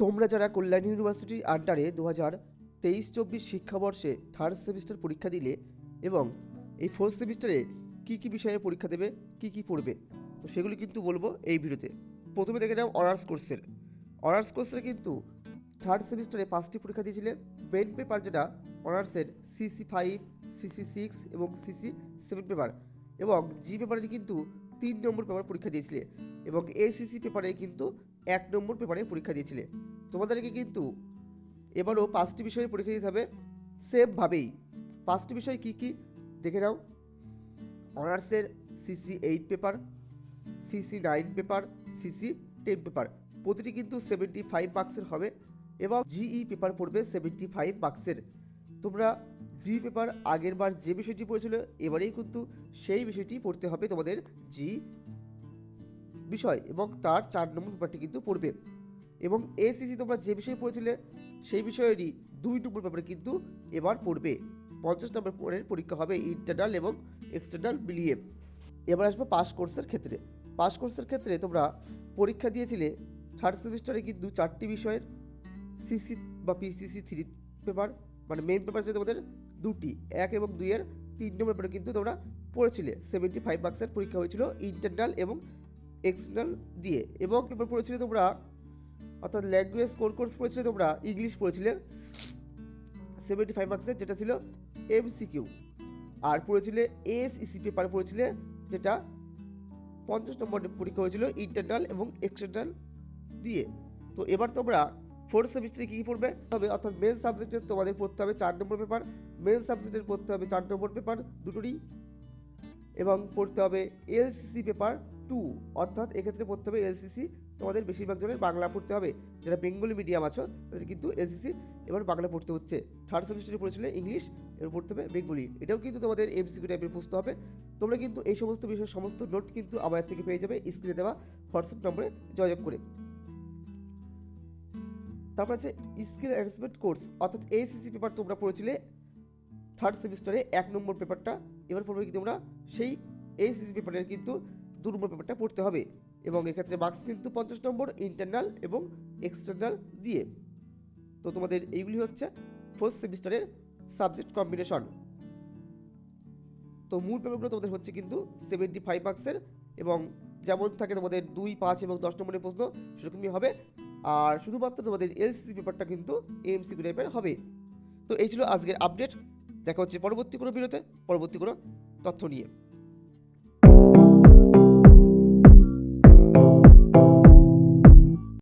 তোমরা যারা কল্যাণ ইউনিভার্সিটির আন্ডারে দু হাজার তেইশ চব্বিশ শিক্ষাবর্ষে থার্ড সেমিস্টার পরীক্ষা দিলে এবং এই ফোর্থ সেমিস্টারে কী কী বিষয়ে পরীক্ষা দেবে, কী কী পড়বে, তো সেগুলি কিন্তু বলব এই ভিডিওতে। প্রথমে দেখে নাও অনার্স কোর্সের। অনার্স কোর্সের কিন্তু থার্ড সেমিস্টারে পাঁচটি পরীক্ষা দিয়েছিলে। মেন পেপার যেটা, অনার্সের সিসি ফাইভ সিসি সিক্স এবং সিসি সেভেন পেপার এবং জি পেপারে কিন্তু তিন নম্বর পেপার পরীক্ষা দিয়েছিলে এবং এসিসি পেপারে কিন্তু এক নম্বর পেপারে পরীক্ষা দিয়েছিলে। তোমাদেরকে কিন্তু এবারও পাঁচটি বিষয়ে পরীক্ষা দিতে হবে। সেমভাবেই পাঁচটি বিষয় কী কী? দেখে নাও। অনার্সের CC eight paper CC nine paper CC ten paper প্রতিটি কিন্তু সেভেন্টি ফাইভ মার্কসের হবে এবং জিই পেপার পড়বে সেভেন্টি ফাইভ মার্কসের তোমরা জি পেপার আগের বার যে বিষয়টি পড়েছিল, এবারেই কিন্তু সেই বিষয়টি পড়তে হবে তোমাদের জি বিষয় এবং তার চার নম্বর পেপারটি কিন্তু পড়বে। এবং এসিসি তোমরা যে বিষয় পড়েছিলে, সেই বিষয়েরই দুই নম্বর পেপারে কিন্তু এবার পড়বে। পঞ্চাশ নম্বর পরের পরীক্ষা হবে ইন্টারনাল এবং এক্সটার্নাল মিলিয়ে। এবার আসব পাস কোর্সের ক্ষেত্রে। পাস কোর্সের ক্ষেত্রে তোমরা পরীক্ষা দিয়েছিলে থার্ড সেমিস্টারে কিন্তু চারটি বিষয়ের সিসি বা পিসিসি থ্রি পেপার মানে মেন পেপার ছিল তোমাদের দুটি, এক এবং দুইয়ের তিন নম্বর পেপারে কিন্তু তোমরা পড়েছিলে। সেভেন্টি ফাইভ মার্কসের পরীক্ষা হয়েছিল ইন্টারনাল এবং এক্সটার্নাল দিয়ে। এবং পেপার পড়েছিলে তোমরা, অর্থাৎ ল্যাঙ্গুয়েজ কোর কোর্স পড়েছিলে তোমরা ইংলিশ পড়েছিলে সেভেন্টি ফাইভ মার্কসের যেটা ছিল এমসিকিউ আর পড়েছিলে এসইসি পেপার পড়েছিলে, যেটা পঞ্চাশ নম্বর পরীক্ষা হয়েছিল ইন্টারনাল এবং এক্সটার্নাল দিয়ে। তো এবার তোমরা ফোর্থ সেমিস্টারে কী কী পড়বে? হবে, অর্থাৎ মেন সাবজেক্টের তোমাদের পড়তে হবে চার নম্বর পেপার মেন সাবজেক্টের পড়তে হবে চার নম্বর পেপার দুটোরই, এবং পড়তে হবে এলসিসি পেপার টু অর্থাৎ এক্ষেত্রে পড়তে হবে এলসিসি তোমাদের বেশিরভাগ জনের বাংলা পড়তে হবে, যারা বেঙ্গলি মিডিয়াম আছো, তাদের কিন্তু এলসিসি এবার বাংলা পড়তে হচ্ছে। থার্ড সেমিস্টারে পড়েছিলে ইংলিশ এবার পড়তে হবে বেঙ্গলি এটাও কিন্তু তোমাদের এমসিকিউ টাইপের প্রশ্ন হবে। তোমরা কিন্তু এই সমস্ত বিষয়ের সমস্ত নোট কিন্তু আমার থেকে পেয়ে যাবে স্ক্রিনে দেওয়া হোয়াটসঅ্যাপ নম্বরে যোগাযোগ করে। তারপর আছে স্কিল অ্যাডভান্সমেন্ট কোর্স অর্থাৎ এসিসি পেপার তোমরা পড়েছিলে থার্ড সেমিস্টারে এক নম্বর পেপারটা এবার পড়বে কি তোমরা? সেই এসিসি পেপারের কিন্তু দু নম্বর পেপারটা পড়তে হবে। এবং এক্ষেত্রে মার্কস কিন্তু পঞ্চাশ নম্বর ইন্টারনাল এবং এক্সটার্নাল দিয়ে। তো তোমাদের এইগুলি হচ্ছে ফোর্থ সেমিস্টারের সাবজেক্ট কম্বিনেশন তো মূল পেপারগুলো তোমাদের হচ্ছে কিন্তু সেভেন্টি ফাইভ মার্কসের এবং যেমন থাকে তোমাদের দুই, পাঁচ এবং দশ নম্বরের প্রশ্ন, সেরকমই হবে। আর শুধুমাত্র তোমাদের এলসিসি পেপারটা কিন্তু এমসিকিউ টাইপের হবে। তো এই ছিল আজকের আপডেট দেখা হচ্ছে পরবর্তী কোনো ভিডিওতে পরবর্তী কোনো তথ্য নিয়ে।